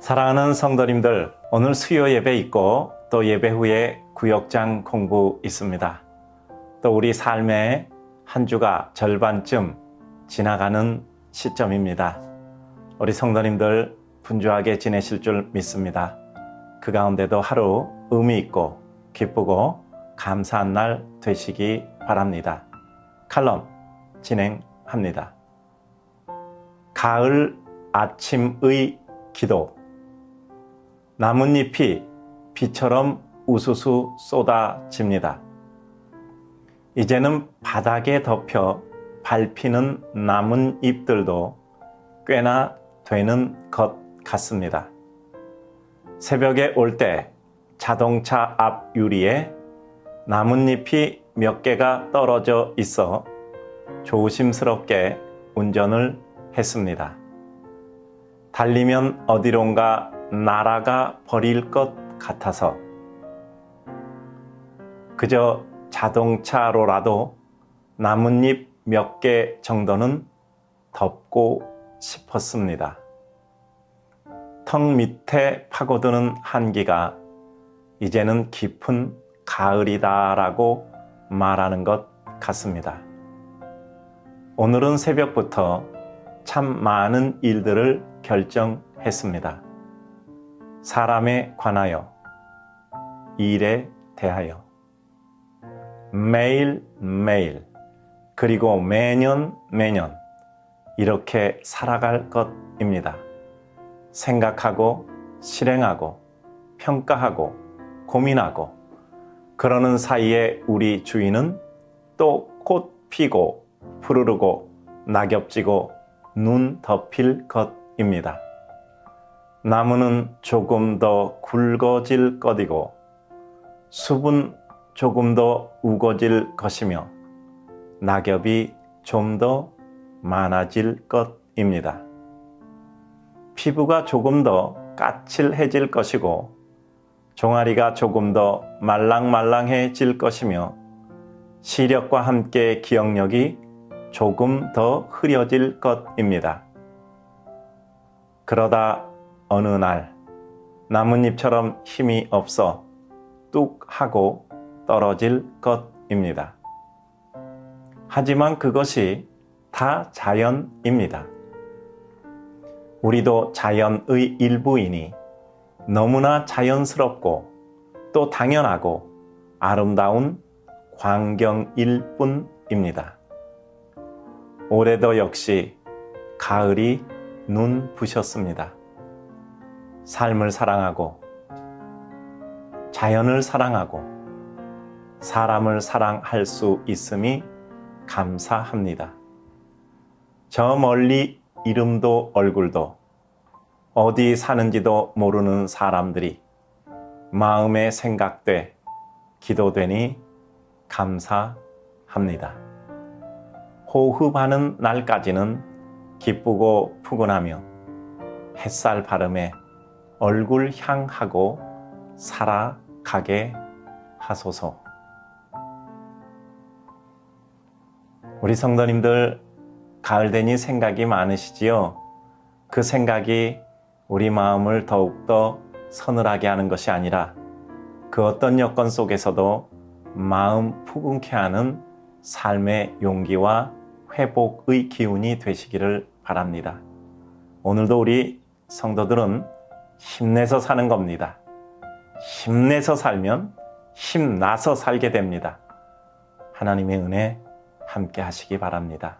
사랑하는 성도님들, 오늘 수요 예배 있고 또 예배 후에 구역장 공부 있습니다. 또 우리 삶의 한 주가 절반쯤 지나가는 시점입니다. 우리 성도님들 분주하게 지내실 줄 믿습니다. 그 가운데도 하루 의미 있고 기쁘고 감사한 날 되시기 바랍니다. 칼럼 진행합니다. 가을 아침의 기도 나뭇잎이 비처럼 우수수 쏟아집니다. 이제는 바닥에 덮여 밟히는 나뭇잎들도 꽤나 되는 것 같습니다. 새벽에 올 때 자동차 앞 유리에 나뭇잎이 몇 개가 떨어져 있어 조심스럽게 운전을 했습니다. 달리면 어디론가 날아가 버릴 것 같아서 그저 자동차로라도 나뭇잎 몇 개 정도는 덮고 싶었습니다. 턱 밑에 파고드는 한기가 이제는 깊은 가을이다라고 말하는 것 같습니다. 오늘은 새벽부터 참 많은 일들을 결정했습니다. 사람에 관하여, 일에 대하여, 매일 매일, 그리고 매년 매년 이렇게 살아갈 것입니다. 생각하고, 실행하고, 평가하고, 고민하고, 그러는 사이에 우리 주인은 또 꽃 피고, 푸르르고, 낙엽 지고, 눈 덮일 것입니다. 나무는 조금 더 굵어질 것이고 숲은 조금 더 우거질 것이며 낙엽이 좀 더 많아질 것입니다. 피부가 조금 더 까칠해질 것이고 종아리가 조금 더 말랑말랑해질 것이며 시력과 함께 기억력이 조금 더 흐려질 것입니다. 그러다 어느 날 나뭇잎처럼 힘이 없어 뚝 하고 떨어질 것입니다. 하지만 그것이 다 자연입니다. 우리도 자연의 일부이니 너무나 자연스럽고 또 당연하고 아름다운 광경일 뿐입니다. 올해도 역시 가을이 눈 부셨습니다. 삶을 사랑하고 자연을 사랑하고 사람을 사랑할 수 있음이 감사합니다. 저 멀리 이름도 얼굴도 어디 사는지도 모르는 사람들이 마음에 생각돼 기도되니 감사합니다. 호흡하는 날까지는 기쁘고 푸근하며 햇살 바람에 얼굴 향하고 살아가게 하소서. 우리 성도님들 가을 되니 생각이 많으시지요? 그 생각이 우리 마음을 더욱더 서늘하게 하는 것이 아니라 그 어떤 여건 속에서도 마음 푸근케 하는 삶의 용기와 회복의 기운이 되시기를 바랍니다. 오늘도 우리 성도들은 힘내서 사는 겁니다. 힘내서 살면 힘나서 살게 됩니다. 하나님의 은혜 함께 하시기 바랍니다.